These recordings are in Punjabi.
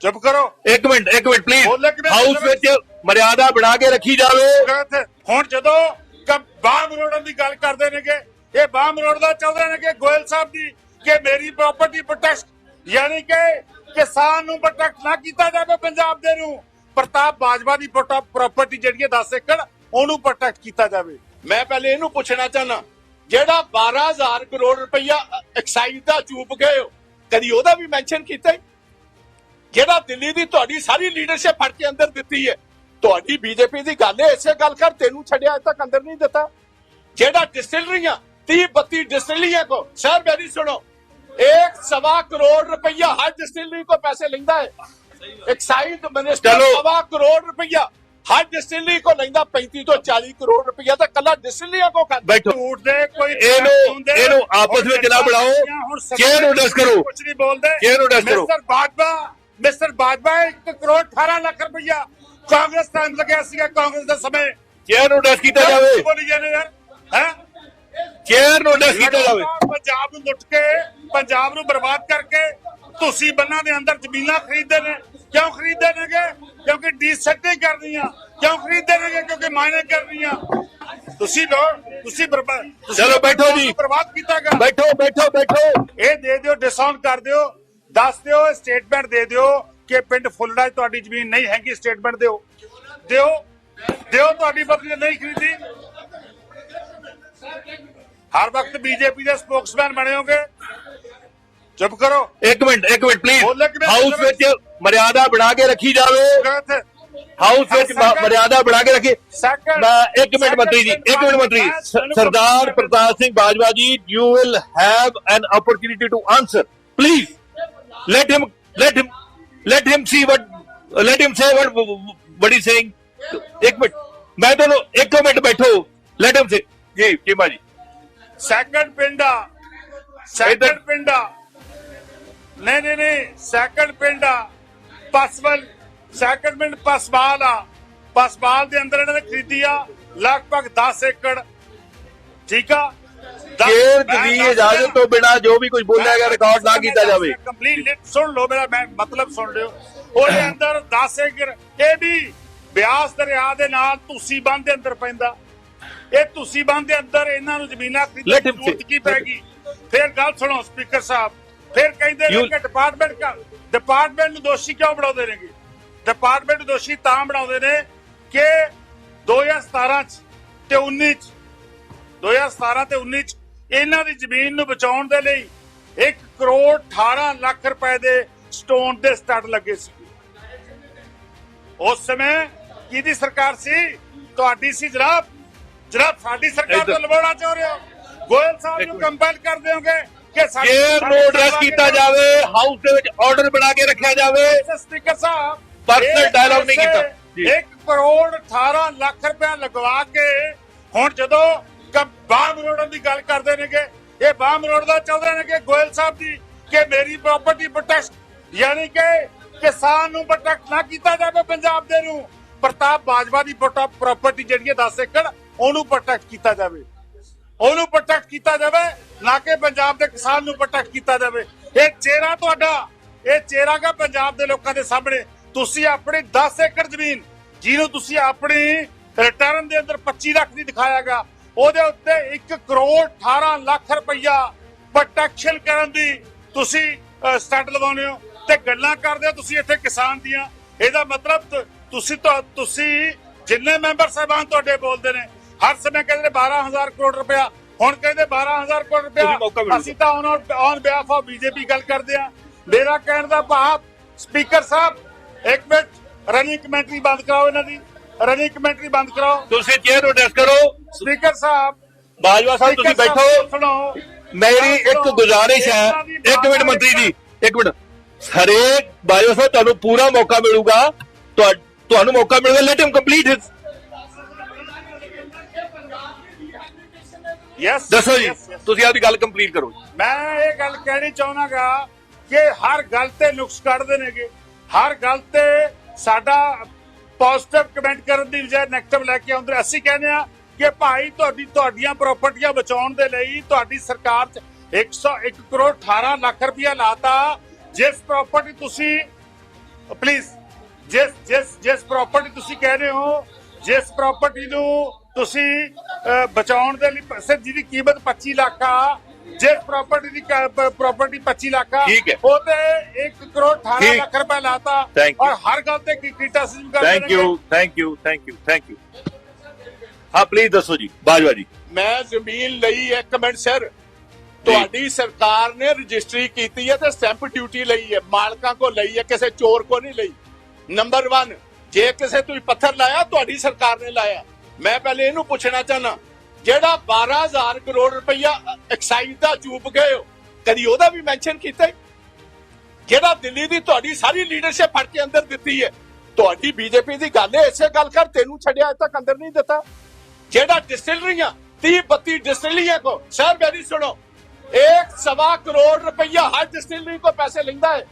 ਚੁੱਪ ਕਰੋ। ਇੱਕ ਮਿੰਟ ਇੱਕ ਮਿੰਟ ਪਲੀਜ਼ ਬੋਲੇ ਹਾਊਸ? ਵਿੱਚ ਮਰਿਆਦਾ ਬਣਾ ਕੇ ਰੱਖੀ ਜਾਵੇ। ਗਲਤ ਹੁਣ ਜਦੋਂ ਕ- ਮਰੋੜਨ ਦੀ ਗੱਲ ਕਰਦੇ ਨੇਗੇ ਇਹ ਬਾਂਹ ਮਰੋੜਦਾ ਚਾਹੁੰਦੇ ਨੇ ਕਿ ਗੋਇਲ ਸਾਹਿਬ ਦੀ ਕਿ ਮੇਰੀ ਪ੍ਰਾਪਰਟੀ ਪ੍ਰੋਟੈਕਟ ਯਾਨੀ ਕਿ ਕਿਸਾਨ ਨੂੰ ਪ੍ਰੋਟੈਕਟ ਨਾ ਕੀਤਾ ਜਾਵੇ ਪੰਜਾਬ ਦੇ ਨੂੰ ਪ੍ਰਤਾਪ ਬਾਜਵਾ ਦੀ ਪ੍ਰਾਪਰਟੀ ਜਿਹੜੀ ਹੈ 10 ਏਕੜ ਉਹਨੂੰ ਪ੍ਰੋਟੈਕਟ ਕੀਤਾ ਜਾਵੇ। ਮੈਂ ਪਹਿਲੇ ਇਹਨੂੰ ਪੁੱਛਣਾ ਚਾਹਨਾ ਜਿਹੜਾ 12000 ਕਰੋੜ ਰੁਪਈਆ ਐਕਸਾਈਜ਼ ਦਾ ਚੂਪ ਗਏ ਹੋ ਕਦੀ ਉਹਦਾ ਵੀ ਮੈਂਸ਼ਨ ਕੀਤਾ ਹੈ? ਜਿਹੜਾ ਦਿੱਲੀ ਦੀ ਤੁਹਾਡੀ ਸਾਰੀ ਲੀਡਰਸ਼ਿਪ ਫੜ ਕੇ ਅੰਦਰ ਦਿੱਤੀ ਹੈ ਤੁਹਾਡੀ ਬੀਜੇਪੀ ਦੀ ਗੱਲ ਹੈ ਇਸੇ ਗੱਲ ਕਰ ਤੈਨੂੰ ਛੱਡਿਆ ਅਜ ਅੰਦਰ ਨਹੀਂ ਦਿੱਤਾ। ਜਿਹੜਾ ਡਿਸਟਿਲਰੀਆਂ 30 32 ਡਿਸਟਿਲਰੀਆਂ ਕੋ ਸਰ ਮੇਰੀ ਸੁਣੋ 1.5 ਕਰੋੜ ਰੁਪਈਆ ਹਰ ਡਿਸਟਿਲਰੀ ਕੋ ਪੈਸੇ ਲੈਂਦਾ ਹੈ। ਐਕਸਾਈਜ਼ ਮਿਨਿਸਟਰ 1.5 ਕਰੋੜ ਰੁਪਈਆ ਹਰ ਡਿਸਟਿਲਰੀ ਕੋ ਲੈਂਦਾ 35 ਤੋਂ 40 ਕਰੋੜ ਰੁਪਇਆ ਤਾਂ ਕੱਲਾ ਡਿਸਟਿਲਰੀਆਂ ਕੋ ਖਾਂਦਾ ਬੈਠੋ। ਝੂਠ ਦੇ ਕੋਈ ਇਹਨੂੰ ਇਹਨੂੰ ਆਪਸ ਵਿੱਚ ਨਾ ਬਣਾਓ ਕਿਹਨੂੰ ਡਿਸ ਕਰੋ ਕੁਝ ਨਹੀਂ ਬੋਲਦੇ। ਕਿਹਨੂੰ ਡਿਸ ਕਰੋ? ਮਿਸਟਰ ਬਾਗਵਾ ਮਿਸਟਰ ਬਾਜਵਾ 1 ਕਰੋੜ 18 ਲੱਖ ਰੁਪਇਆ ਕਾਂਗਰਸ ਟਾਈਮ ਲੱਗਿਆ ਸੀਗਾ ਕਾਂਗਰਸ ਦੇ ਸਮੇਂ। ਚੇਅਰ ਨੂੰ ਡਸ ਕੀਤਾ ਜਾਵੇ। ਬੋਲੀ ਜਾਂਦੇ ਯਾਰ ਹੈ? ਚੇਅਰ ਨੂੰ ਡਸ ਕੀਤਾ ਜਾਵੇ। ਪੰਜਾਬ ਨੂੰ ਲੁੱਟ ਕੇ ਪੰਜਾਬ ਨੂੰ ਬਰਬਾਦ ਕਰਕੇ ਤੁਸੀਂ ਬੰਨਾਂ ਦੇ ਅੰਦਰ ਜ਼ਮੀਨਾਂ ਖਰੀਦਦੇ ਨੇ। ਕਿਉਂ ਖਰੀਦਦੇ ਨੇਗੇ? ਕਿਉਂਕਿ ਡੀਸੈਟਿੰਗ ਕਰਨੀਆਂ ਕਿਉਂ ਖਰੀਦਦੇ ਨੇਗੇ? ਕਿਉਂਕਿ ਮਾਇਨੇ ਕਰਨੀਆਂ ਤੁਸੀਂ ਲੋ ਤੁਸੀਂ ਬਰਬਾਦ ਚਲੋ ਬੈਠੋ ਜੀ। ਬਰਬਾਦ ਕੀਤਾਗਾ ਬੈਠੋ ਬੈਠੋ ਬੈਠੋ। ਇਹ ਦੇ ਦਿਓ ਡਿਸਕਾਊਂਟ ਕਰ ਦਿਓ। ਦੱਸ ਦਿਓ ਸਟੇਟਮੈਂਟ ਦੇ ਦਿਓ ਕਿ ਪਿੰਡ ਫੁੱਲੜਾ 'ਚ ਤੁਹਾਡੀ ਜ਼ਮੀਨ ਨਹੀਂ ਹੈਗੀ ਸਟੇਟਮੈਂਟ ਦਿਓ। ਦਿਓ ਦਿਓ ਤੁਹਾਡੀ ਬਦਲੀ ਨਹੀਂ ਖਰੀਦੀ। ਹਰ ਵਕਤ ਬੀਜੇਪੀ ਦੇ ਸਪੋਕਸਮੈਨ ਬਣੇ ਹੋਗੇ। ਚੁੱਪ ਕਰੋ। ਇੱਕ ਮਿੰਟ ਇੱਕ ਮਿੰਟ ਪਲੀਜ਼ ਬੋਲੇ ਕਿਵੇਂ ਹਾਊਸ ਬੋਲੇ? ਵਿੱਚ ਮਰਿਆਦਾ ਬਣਾ ਕੇ ਰੱਖੀ ਜਾਵੇ। ਗਲਤ ਹਾਊਸ ਵਿੱਚ ਮ- Second- ਮਰਿਆਦਾ ਬਣਾ ਕੇ ਰੱਖੀ। Second- ਮੈਂ ਇੱਕ ਮਿੰਟ second ਮੰਤਰੀ ਜੀ ਇੱਕ ਮਿੰਟ ਮੰਤਰੀ ਮੈਂ ਸ- ਤੁਹਾਨੂੰ ਸਰਦਾਰ ਪੁੱਛਣਾ- Pratap Singh Bajwa ji you will have an opportunity to answer please let him let him let him see what let him say what what he's saying. ਇੱਕ ਮਿੰਟ ਮੈਂ ਤੁਹਾਨੂੰ ਇੱਕ ਮਿੰਟ ਬੈਠੋ let him say. ਜੀ ਜੀ ਮਾਜੀ ਸੈਕੰਡ ਪਿੰਡਾ ਸੈਕੰਡ ਪਿੰਡਾ ਨਹੀਂ ਨਹੀਂ ਨਹੀਂ ਸੈਕੰਡ ਪਿੰਡਾ ਪਸਵਲ ਸੈਕੰਡ ਪਿੰਡ ਪਸਵਾਲ ਆ ਪਸਵਾਲ ਦੇ ਅੰਦਰ ਇਹਨਾਂ ਨੇ ਖਰੀਦੀ ਆ ਲਗਭਗ 10 ਏਕੜ ਠੀਕ ਆ ਦਸ- ਕੇਰ ਮੈਂ ਦੀ ਦੱਸ ਇਜਾਜ਼ਤ। ਤੋਂ ਬਿਨਾ ਜੋ ਵੀ ਕੁਝ ਬੋਲਿਆ ਗਿਆ ਰਿਕਾਰਡ ਨਾ ਕੀਤਾ ਜਾਵੇ ਕੰਪਲੀਟ ਸੁਣ ਲਓ ਮੇਰਾ ਮੈਂ ਮਤਲਬ ਸੁਣ ਲਿਓ ਉਹਦੇ ਅੰਦਰ 10 ਏਕੜ ਇਹ ਵੀ ਬਿਆਸ ਦਰਿਆ ਦੇ ਨਾਲ ਤੁਸੀਂ ਬੰਦ ਦੇ ਅੰਦਰ ਪੈਂਦਾ ਇਹ ਤੁਸੀਂ ਬੰਦ ਦੇ ਅੰਦਰ ਇਹਨਾਂ ਨੂੰ ਜ਼ਮੀਨਾਂ ਖਰੀਦਣ ਦੀ ਜ਼ਰੂਰਤ. ਕੀ ਪੈਗੀ ਫਿਰ ਗੱਲ ਸੁਣੋ ਸਪੀਕਰ ਸਾਹਿਬ ਫਿਰ ਕਹਿੰਦੇ ਨੇ ਕਿ ਡਿਪਾਰਟਮੈਂਟ ਡਿਪਾਰਟਮੈਂਟ ਨੂੰ ਦੋਸ਼ੀ ਕਿਉਂ ਬਣਾਉਂਦੇ ਨੇਗੇ ਡਿਪਾਰਟਮੈਂਟ ਨੂੰ ਦੋਸ਼ੀ ਤਾਂ ਬਣਾਉਂਦੇ ਨੇ ਕਿ 2017 ਚ ਤੇ 19 ਚ 2017 ਤੇ 19 ਚ ਇਹਨਾਂ ਦੀ ਜ਼ਮੀਨ ਨੂੰ ਬਚਾਉਣ ਦੇ ਲਈ 1 ਕਰੋੜ 18 ਲੱਖ ਰੁਪਏ ਦੇ ਸਟੋਨ ਦੇ ਸਟੱਡ ਲੱਗੇ ਸੀ ਉਸ ਸਮੇਂ ਕਿਹਦੀ ਸਰਕਾਰ ਸੀ ਤੁਹਾਡੀ ਸੀ ਜਨਾਬ ਜਨਾਬ ਸਾਡੀ ਸਰਕਾਰ ਤੋਂ। ਲਵਾਉਣਾ ਚਾਹ ਰਹੇ ਹੋ ਗੋਇਲ ਸਾਹਿਬ ਨੂੰ। ਕੰਪੈਲ ਕਰ ਦਿਓਗੇ ਕਿ ਸਾਡੀ ਨੂੰ ਐਡਰੈਸ ਕੀਤਾ ਜਾਵੇ ਹਾਊਸ ਦੇ ਵਿੱਚ ਆਰਡਰ ਬਣਾ ਕੇ ਰੱਖਿਆ ਜਾਵੇ ਸਪੀਕਰ ਸਾਹਿਬ ਇਹ dialogue ਨਹੀਂ ਕੀਤਾ। ਜੀ। 1 ਕਰੋੜ 18 ਲੱਖ ਰੁਪਏ ਲਗਵਾ ਕੇ ਹੁਣ ਜਦੋਂ ਕ- ਬਾਂਹ ਮਰੋੜਨ ਦੀ ਗੱਲ ਕਰਦੇ ਨੇਗੇ। ਇਹ ਬਾਂਹ ਮਰੋੜਦਾ ਚਾਹੁੰਦੇ ਨੇ ਕਿ ਗੋਇਲ ਸਾਹਿਬ ਦੀ ਕਿ ਮੇਰੀ ਪ੍ਰਾਪਰਟੀ ਪ੍ਰੋਟੈਕਟ ਯਾਨੀ ਕਿ ਕਿਸਾਨ ਨੂੰ ਪ੍ਰੋਟੈਕਟ ਨਾ ਕੀਤਾ ਜਾਵੇ ਪੰਜਾਬ ਦੇ ਨੂੰ। ਪ੍ਰਤਾਪ ਬਾਜਵਾ ਦੀ ਪ੍ਰਾਪਰਟੀ ਜਿਹੜੀ ਹੈ 10 ਏਕੜ, ਉਹਨੂੰ ਪ੍ਰੋਟੈਕਟ ਕੀਤਾ ਜਾਵੇ। ਉਹਨੂੰ ਪ੍ਰੋਟੈਕਟ ਕੀਤਾ ਜਾਵੇ, ਨਾ ਕਿ ਪੰਜਾਬ ਦੇ ਕਿਸਾਨ ਨੂੰ ਪ੍ਰੋਟੈਕਟ ਕੀਤਾ ਜਾਵੇ। ਇਹ ਚਿਹਰਾ ਤੁਹਾਡਾ, ਇਹ ਚਿਹਰਾ ਗਾ ਪੰਜਾਬ ਦੇ ਲੋਕਾਂ ਦੇ ਸਾਹਮਣੇ। ਤੁਸੀਂ ਆਪਣੀ 10 ਏਕੜ ਜ਼ਮੀਨ, ਜਿਹਨੂੰ ਤੁਸੀਂ ਆਪਣੀ ਰਿਟਰਨ ਦੇ ਅੰਦਰ 25 ਲੱਖ ਦੀ ਦਿਖਾਇਆਗਾ ਉਹਦੇ ਉੱਤੇ 1 ਕਰੋੜ 18 ਲੱਖ ਰੁਪਈਆ ਪ੍ਰੋਟੈਕਸ਼ਨ ਕਰਨ ਦੀ ਤੁਸੀਂ ਸਟੈਂਡ ਲਗਾਉਂਦੇ ਹੋ ਤੇ ਗੱਲਾਂ ਕਰਦੇ ਹੋ ਤੁਸੀਂ ਇੱਥੇ ਕਿਸਾਨ ਦੀਆਂ। ਇਹਦਾ ਮਤਲਬ ਤੁਸੀਂ ਤਾਂ ਤੁਸੀਂ ਜਿੰਨੇ ਮੈਂਬਰ ਸਾਹਿਬਾਨ ਤੁਹਾਡੇ ਬੋਲਦੇ ਨੇ ਹਰ ਸਮੇਂ ਕਹਿੰਦੇ ਨੇ 12000 ਕਰੋੜ ਰੁਪਇਆ। ਹੁਣ ਕਹਿੰਦੇ 12000 ਕਰੋੜ ਰੁਪਇਆ। ਅਸੀਂ ਤਾਂ on on behalf of BJP ਗੱਲ ਕਰਦੇ ਆ ਮੇਰਾ ਕਹਿਣ ਦਾ ਭਾਵ ਸਪੀਕਰ ਸਾਹਿਬ ਇੱਕ ਮਿੰਟ ਰਨਿੰਗ ਕਮੈਂਟਰੀ ਬੰਦ ਕਰਾਓ ਇਹਨਾਂ ਦੀ। ਰਨਿੰਗ ਕਮੈਂਟਰੀ ਬੰਦ ਕਰਾਓ। ਤੁਸੀਂ ਚੇਅਰ ਨੂੰ ਐਡਰੈਸ ਕਰੋ। ਸਪੀਕਰ ਸਾਹਿਬ ਬਾਜਵਾ ਸਾਹਿਬ ਤੁਸੀਂ ਬੈਠੋ। ਮੇਰੀ ਇੱਕ ਗੁਜ਼ਾਰਿਸ਼ ਹੈ। ਇੱਕ ਮਿੰਟ ਮੰਤਰੀ ਜੀ ਇੱਕ ਮਿੰਟ। ਹਰੇਕ ਬਾਜਵਾ ਸਾਹਿਬ ਤੁਹਾਨੂੰ ਪੂਰਾ ਮੌਕਾ ਮਿਲੂਗਾ। ਤੁਹਾ- ਤੁਹਾਨੂੰ ਮੌਕਾ ਮਿਲੂਗਾ। Let him complete his yes ਦੱਸੋ ਜੀ। ਤੁਸੀਂ ਆਪਦੀ ਗੱਲ ਕੰਪਲੀਟ ਕਰੋ ਮੈਂ ਇਹ ਗੱਲ ਕਹਿਣੀ ਚਾਹੁੰਦਾਗਾ ਕਿ ਹਰ ਗੱਲ ਤੇ ਨੁਕਸ ਕੱਢਦੇ ਨੇਗੇ। ਹਰ ਗੱਲ ਤੇ ਸਾਡਾ ਪੋਜ਼ਿਟਿਵ ਕਮੈਂਟ ਕਰਨ ਦੀ ਬਜਾਏ ਨੈਗੇਟਿਵ ਲੈ ਕੇ ਆਉਂਦੇ। ਅਸੀਂ ਕਹਿੰਦੇ ਆ ਕਿ ਭਾਈ ਤੁਹਾਡੀ ਤੁਹਾਡੀਆਂ ਪ੍ਰਾਪਰਟੀਆਂ ਬਚਾਉਣ ਦੇ ਲਈ ਤੁਹਾਡੀ ਸਰਕਾਰ 'ਚ 101 ਕਰੋੜ 18 ਲੱਖ ਰੁਪਇਆ ਲਾਤਾ ਜਿਸ ਪ੍ਰਾਪਰਟੀ ਤੁਸੀਂ ਪਲੀਜ਼ ਜਿਸ ਜਿਸ ਜਿਸ ਪ੍ਰਾਪਰਟੀ ਤੁਸੀਂ ਕਹਿ ਰਹੇ ਹੋ ਜਿਸ ਪ੍ਰਾਪਰਟੀ ਨੂੰ ਤੁਸੀਂ ਬਚਾਉਣ ਦੇ ਲਈ ਸਿਰ ਜਿਹਦੀ ਕੀਮਤ 25 ਲੱਖ ਆ ਜਿਸ ਪ੍ਰਾਪਰਟੀ ਦੀ ਪ੍ਰਾਪਰਟੀ 25 ਲੱਖ ਆ। ਉਹ ਤੇ 1 ਕਰੋੜ 18 ਠੀਕ। ਲੱਖ ਰੁਪਏ ਲਾਤਾ. ਔਰ ਹਰ ਗੱਲ ਤੇ ਕੀ ਕੀਟਾ ਸਿਮ ਕਰਦੇ thank you thank you thank you thank you ਹਾਂ ਪਲੀਜ਼ ਦੱਸੋ ਜੀ ਬਾਜਵਾ ਜੀ। ਮੈਂ ਜ਼ਮੀਨ ਲਈ ਹੈ, ਇੱਕ ਮਿੰਟ ਸਰ। ਤੁਹਾਡੀ ਸਰਕਾਰ ਨੇ ਰਜਿਸਟਰੀ ਕੀਤੀ ਹੈ ਤੇ ਸਟੈਂਪ ਡਿਊਟੀ ਲਈ ਹੈ ਮਾਲਕਾਂ ਕੋ ਲਈ ਹੈ ਕਿਸੇ ਚੋਰ ਕੋ ਨਹੀਂ ਲਈ। ਨੰਬਰ 1 ਜੇ ਕਿਸੇ ਤੁਸੀਂ ਪੱਥਰ ਲਾਇਆ ਤੁਹਾਡੀ ਸਰਕਾਰ ਨੇ ਲਾਇਆ। ਮੈਂ ਪਹਿਲੇ ਇਹਨੂੰ ਪੁੱਛਣਾ ਚਾਹਨਾ ਜਿਹੜਾ 12000 ਕਰੋੜ ਰੁਪਈਆ ਐਕਸਾਈਜ਼ ਦਾ ਚੂਪ ਗਏ ਹੋ ਕਦੀ ਉਹਦਾ ਵੀ ਮੈਂਸ਼ਨ ਕੀਤਾ? ਜਿਹੜਾ ਦਿੱਲੀ ਦੀ ਤੁਹਾਡੀ ਸਾਰੀ ਲੀਡਰਸ਼ਿਪ ਫੜ ਕੇ ਅੰਦਰ ਦਿੱਤੀ ਹੈ ਤੁਹਾਡੀ ਬੀਜੇਪੀ ਦੀ ਗੱਲ ਹੈ ਇਸੇ ਗੱਲ ਕਰ ਤੈਨੂੰ ਛੱਡਿਆ ਤੱਕ ਅੰਦਰ ਨਹੀਂ ਦਿੱਤਾ। ਜਿਹੜਾ ਡਿਸਟਿਲਰੀਆਂ 30 32 डिस्टिलरियां को सर मेरी सुनो एक सवा करोड़ रुपया हर डिस्टिलरी को पैसे लेंदा है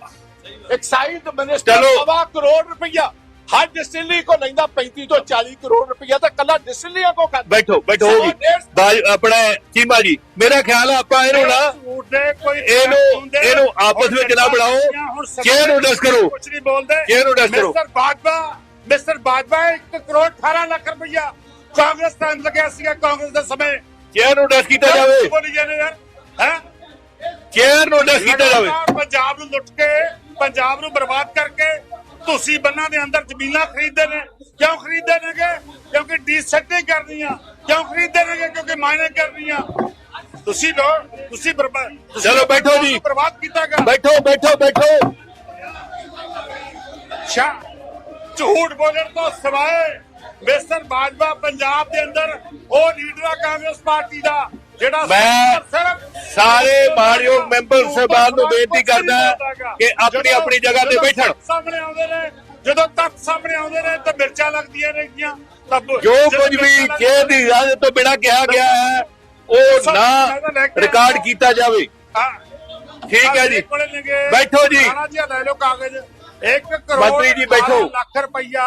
एक्साइज मिनिस्टर चलो। सवा करोड़ रुपया हर डिस्टिलरी को लेंदा 35 तो 40 करोड़ रुपया तो कला डिस्टिलरियां को कर ਬੈਠੋ ਬੈਠੋ ਹੋ ਗਈ ਬਾਜ ਆਪਣਾ ਚੀਮਾ ਜੀ ਮੇਰਾ ਖਿਆਲ ਆ ਆਪਾਂ ਇਹਨੂੰ ਨਾ ਇਹਨੂੰ ਇਹਨੂੰ ਆਪਸ ਵਿੱਚ ਨਾ ਬਣਾਓ ਚੇਅਰ ਨੂੰ ਡਸ ਕਰੋ ਕੁਝ ਨਹੀਂ ਬੋਲਦੇ ਚੇਅਰ ਨੂੰ ਡਸ ਕਰੋ। ਮਿਸਟਰ ਬਾਜਵਾ ਮਿਸਟਰ ਬਾਜਵਾ 1 ਕਰੋੜ 18 ਲੱਖ ਰੁਪਇਆ ਕਾਂਗਰਸ ਟਾਈਮ ਲੱਗਿਆ ਸੀਗਾ ਕਾਂਗਰਸ ਦੇ ਸਮੇਂ ਚੇਅਰ ਨੂੰ ਡਸ ਕੀਤਾ ਜਾਵੇ ਬੋਲੀ ਜਾਂਦੇ ਯਾਰ ਹੈ ਚੇਅਰ ਨੂੰ ਡਸ ਕੀਤਾ ਜਾਵੇ ਲਗਾਤਾਰ ਪੰਜਾਬ ਨੂੰ ਲੁੱਟ ਕੇ ਪੰਜਾਬ ਨੂੰ ਬਰਬਾਦ ਕਰਕੇ ਤੁਸੀਂ ਬੰਨਾਂ ਦੇ ਅੰਦਰ ਜ਼ਮੀਨਾਂ ਖਰੀਦਦੇ ਨੇ ਕਿਉਂ ਖਰੀਦਦੇ ਨੇਗੇ ਕਿਉਂਕਿ ਡੀਸੈਟਿੰਗ ਕਰਨੀਆਂ ਕਿਉਂ ਖਰੀਦਦੇ ਨੇਗੇ ਕਿਉਂਕਿ ਮਾਇਨੇ ਕਰਨੀਆਂ ਤੁਸੀਂ ਲੋ ਤੁਸੀਂ ਬਰਬਾਦ ਤੁਸੀਂ ਚਲੋ ਬੈਠੋ ਜੀ। ਬਰਬਾਦ ਕੀਤਾਗਾ ਬੈਠੋ ਬੈਠੋ ਬੈਠੋ ਸ਼ਾ ਝੂਠ ਬੋਲਣ ਤੋਂ ਸਿਵਾਏ ਮਿਸਟਰ ਬਾਜਵਾ ਪੰਜਾਬ ਦੇ ਅੰਦਰ ਉਹ ਲੀਡਰ ਆ ਕਾਂਗਰਸ ਪਾਰਟੀ ਦਾ ਜਿਹੜਾ ਮੈਂ ਸਾਰੇ ਮਾਣਯੋਗ ਮੈਂਬਰ ਸਾਹਿਬਾਨ ਨੂੰ ਬੇਨਤੀ ਕਰਦਾ ਕਿ ਆਪਣੀ ਆਪਣੀ ਜਗ੍ਹਾ ਤੇ ਬੈਠਣ ਸਾਹਮਣੇ ਆਉਂਦੇ ਨੇ ਜਦੋਂ ਤੱਕ ਸਾਹਮਣੇ ਆਉਂਦੇ ਨੇ ਤਾਂ ਮਿਰਚਾਂ ਲੱਗਦੀਆਂ ਬ- ਜੋ ਕੁਝ ਵੀ ਚੇਅਰ ਦੀ ਇਜਾਜ਼ਤ ਤੋਂ ਬਿਨਾਂ ਕਿਹਾ ਗਿਆ ਹੈ ਉਹ ਨਾ ਰਿਕਾਰਡ ਕੀਤਾ ਜਾਵੇ। ਠੀਕ ਹੈ ਜੀ। ਬੈਠੋ ਜੀ। ਲੈ ਲਓ ਕਾਗਜ਼ 1 ਕਰੋੜ ਮੰਤਰੀ ਜੀ ਬੈਠੋ। 18 ਲੱਖ ਰੁਪਈਆ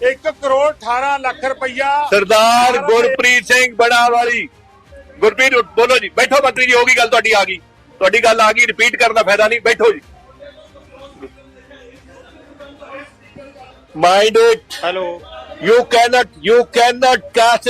1 ਕਰੋੜ 18 ਲੱਖ ਰੁਪਈਆ ਸਰਦਾਰ ਗੁਰਪ੍ਰੀਤ ਸਿੰਘ ਬੜਾ ਵਾਲੀ ਗੁਰਪ੍ਰੀਤ ਬੋਲੋ ਜੀ ਬੈਠੋ ਮੰਤਰੀ ਜੀ ਹੋ ਗਈ ਗੱਲ ਤੁਹਾਡੀ ਆ ਗਈ। ਤੁਹਾਡੀ ਗੱਲ ਆ ਗਈ ਰਿਪੀਟ ਕਰਨ ਦਾ ਫਾਇਦਾ ਨਹੀਂ ਬੈਠੋ ਜੀ। Mind it Hello. you cannot you cannot cast